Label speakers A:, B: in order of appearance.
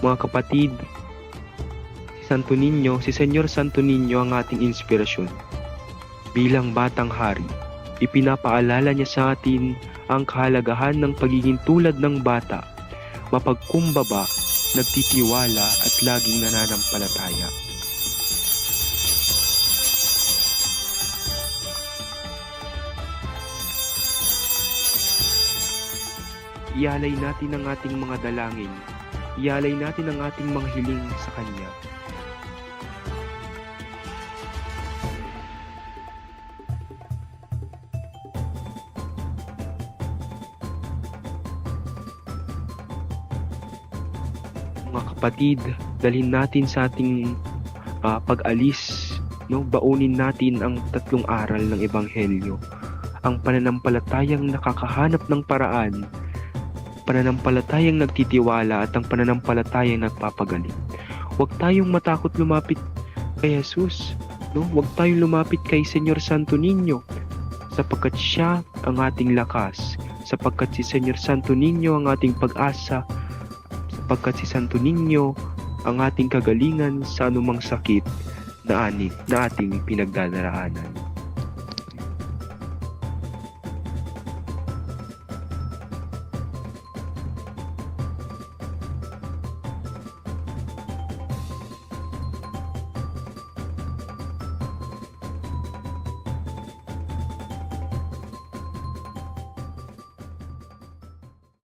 A: Mga kapatid, si Santo Niño, si Senyor Santo Niño ang ating inspirasyon. Bilang batang hari, ipinapaalala niya sa atin ang kahalagahan ng pagiging tulad ng bata, mapagkumbaba, nagtitiwala at laging nananampalataya. Ialay natin ang ating mga dalangin. Ialay natin ang ating mga hiling sa Kanya. Mga kapatid, dalhin natin sa ating ah, pag-alis, no, baunin natin ang tatlong aral ng Ebanghelyo. Ang pananampalatayang nakakahanap ng paraan pananampalatayang nagtitiwala at ang pananampalatayang nagpapagaling. Huwag tayong matakot lumapit kay Jesus. No? Huwag tayong lumapit kay Senyor Santo Niño sapagkat siya ang ating lakas, sapagkat si Senyor Santo Niño ang ating pag-asa, sapagkat si Santo Niño ang ating kagalingan sa anumang sakit na ani na ating pinagdadaanan.